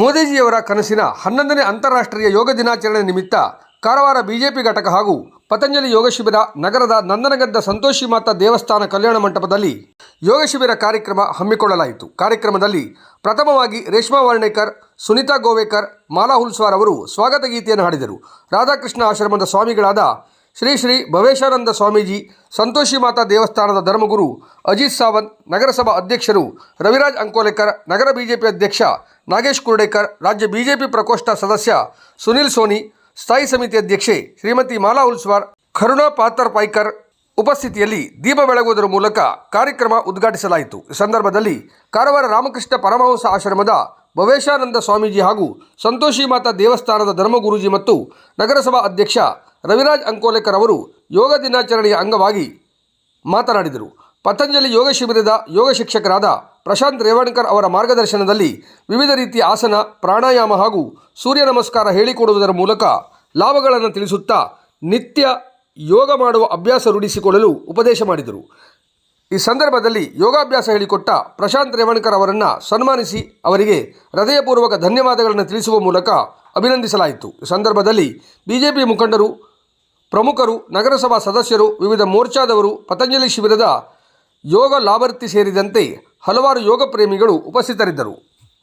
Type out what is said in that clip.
ಮೋದಿಜಿಯವರ ಕನಸಿನ ಹನ್ನೊಂದನೇ ಅಂತಾರಾಷ್ಟ್ರೀಯ ಯೋಗ ದಿನಾಚರಣೆ ನಿಮಿತ್ತ ಕಾರವಾರ ಬಿಜೆಪಿ ಘಟಕ ಹಾಗೂ ಪತಂಜಲಿ ಯೋಗ ಶಿಬಿರ ನಗರದ ನಂದನಗದ್ದ ಸಂತೋಷಿ ಮಾತಾ ದೇವಸ್ಥಾನ ಕಲ್ಯಾಣ ಮಂಟಪದಲ್ಲಿ ಯೋಗ ಶಿಬಿರ ಕಾರ್ಯಕ್ರಮ ಹಮ್ಮಿಕೊಳ್ಳಲಾಯಿತು. ಕಾರ್ಯಕ್ರಮದಲ್ಲಿ ಪ್ರಥಮವಾಗಿ ರೇಷ್ಮಾ ವರ್ಣೇಕರ್, ಸುನೀತಾ ಗೋವೇಕರ್ ಮಾಲಾ ಹುಲ್ಸ್ವಾರ್ ಅವರು ಸ್ವಾಗತ ಗೀತೆಯನ್ನು ಹಾಡಿದರು. ರಾಧಾಕೃಷ್ಣ ಆಶ್ರಮದ ಸ್ವಾಮಿಗಳಾದ ಶ್ರೀ ಶ್ರೀ ಭವೇಶಾನಂದ ಸ್ವಾಮೀಜಿ, ಸಂತೋಷಿ ಮಾತಾ ದೇವಸ್ಥಾನದ ಧರ್ಮಗುರು, ಅಜಿತ್ ಸಾವಂತ್ ನಗರಸಭಾ ಅಧ್ಯಕ್ಷರು, ರವಿರಾಜ್ ಅಂಕೋಲೆಕರ್ ನಗರ ಬಿಜೆಪಿ ಅಧ್ಯಕ್ಷ, ನಾಗೇಶ್ ಕುರ್ಡೇಕರ್, ರಾಜ್ಯ ಬಿಜೆಪಿ ಪ್ರಕೋಷ್ಠ ಸದಸ್ಯ ಸುನಿಲ್ ಸೋನಿ, ಸ್ಥಾಯಿ ಸಮಿತಿ ಅಧ್ಯಕ್ಷೆ ಶ್ರೀಮತಿ ಮಾಲಾ ಉಲ್ಸ್ವಾರ್ ಕರುಣಾ ಪಾತರ್ ಪೈಕರ್ ಉಪಸ್ಥಿತಿಯಲ್ಲಿ ದೀಪ ಬೆಳಗುವುದರ ಮೂಲಕ ಕಾರ್ಯಕ್ರಮ ಉದ್ಘಾಟಿಸಲಾಯಿತು. ಈ ಸಂದರ್ಭದಲ್ಲಿ ಕಾರವಾರ ರಾಮಕೃಷ್ಣ ಪರಮಹಂಸ ಆಶ್ರಮದ ಭವೇಶಾನಂದ ಸ್ವಾಮೀಜಿ ಹಾಗೂ ಸಂತೋಷಿ ಮಾತಾ ದೇವಸ್ಥಾನದ ಧರ್ಮಗುರುಜಿ ಮತ್ತು ನಗರಸಭಾ ಅಧ್ಯಕ್ಷ ರವಿರಾಜ್ ಅಂಕೋಲೇಕರ್ ಅವರು ಯೋಗ ದಿನಾಚರಣೆಯ ಅಂಗವಾಗಿ ಮಾತನಾಡಿದರು. ಪತಂಜಲಿ ಯೋಗ ಶಿಬಿರದ ಯೋಗ ಶಿಕ್ಷಕರಾದ ಪ್ರಶಾಂತ್ ರೇವಣ್ಕರ್ ಅವರ ಮಾರ್ಗದರ್ಶನದಲ್ಲಿ ವಿವಿಧ ರೀತಿಯ ಆಸನ, ಪ್ರಾಣಾಯಾಮ ಹಾಗೂ ಸೂರ್ಯ ನಮಸ್ಕಾರ ಹೇಳಿಕೊಡುವುದರ ಮೂಲಕ ಲಾಭಗಳನ್ನು ತಿಳಿಸುತ್ತಾ ನಿತ್ಯ ಯೋಗ ಮಾಡುವ ಅಭ್ಯಾಸ ರೂಢಿಸಿಕೊಳ್ಳಲು ಉಪದೇಶ ಮಾಡಿದರು. ಈ ಸಂದರ್ಭದಲ್ಲಿ ಯೋಗಾಭ್ಯಾಸ ಹೇಳಿಕೊಟ್ಟ ಪ್ರಶಾಂತ್ ರೇವಣ್ಕರ್ ಅವರನ್ನು ಸನ್ಮಾನಿಸಿ ಅವರಿಗೆ ಹೃದಯಪೂರ್ವಕ ಧನ್ಯವಾದಗಳನ್ನು ತಿಳಿಸುವ ಮೂಲಕ ಅಭಿನಂದಿಸಲಾಯಿತು. ಈ ಸಂದರ್ಭದಲ್ಲಿ ಬಿಜೆಪಿ ಮುಖಂಡರು ಪ್ರಮುಖರು ನಗರಸಭಾ ಸದಸ್ಯರು ವಿವಿಧ ಮೋರ್ಚಾದವರು ಪತಂಜಲಿ ಶಿಬಿರದ ಯೋಗ ಲಾಭರ್ತಿ ಸೇರಿದಂತೆ ಹಲವಾರು ಯೋಗ ಪ್ರೇಮಿಗಳು ಉಪಸ್ಥಿತರಿದ್ದರು.